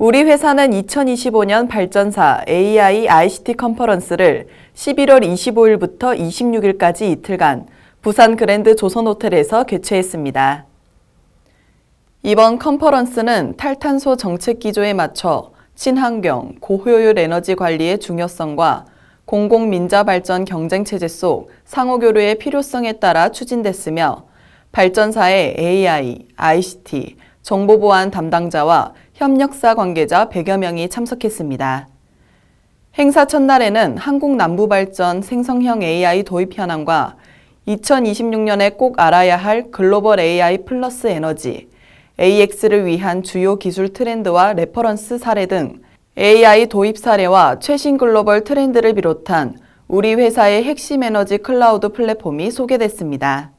우리 회사는 2025년 발전사 AI ICT 컨퍼런스를 11월 25일부터 26일까지 이틀간 부산 그랜드 조선호텔에서 개최했습니다. 이번 컨퍼런스는 탈탄소 정책 기조에 맞춰 친환경, 고효율 에너지 관리의 중요성과 공공민자 발전 경쟁 체제 속 상호교류의 필요성에 따라 추진됐으며 발전사의 AI, ICT, 정보보안 담당자와 협력사 관계자 100여 명이 참석했습니다. 행사 첫날에는 한국 남부발전 생성형 AI 도입 현황과 2026년에 꼭 알아야 할 글로벌 AI 플러스 에너지, AX를 위한 주요 기술 트렌드와 레퍼런스 사례 등 AI 도입 사례와 최신 글로벌 트렌드를 비롯한 우리 회사의 핵심 에너지 클라우드 플랫폼이 소개됐습니다.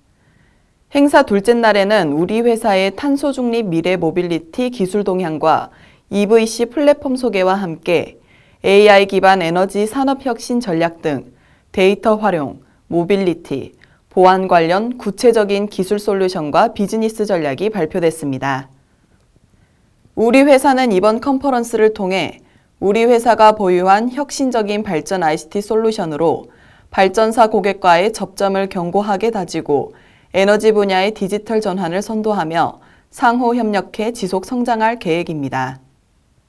행사 둘째 날에는 우리 회사의 탄소 중립 미래 모빌리티 기술 동향과 EVC 플랫폼 소개와 함께 AI 기반 에너지 산업 혁신 전략 등 데이터 활용, 모빌리티, 보안 관련 구체적인 기술 솔루션과 비즈니스 전략이 발표됐습니다. 우리 회사는 이번 컨퍼런스를 통해 우리 회사가 보유한 혁신적인 발전 ICT 솔루션으로 발전사 고객과의 접점을 견고하게 다지고 에너지 분야의 디지털 전환을 선도하며 상호 협력해 지속 성장할 계획입니다.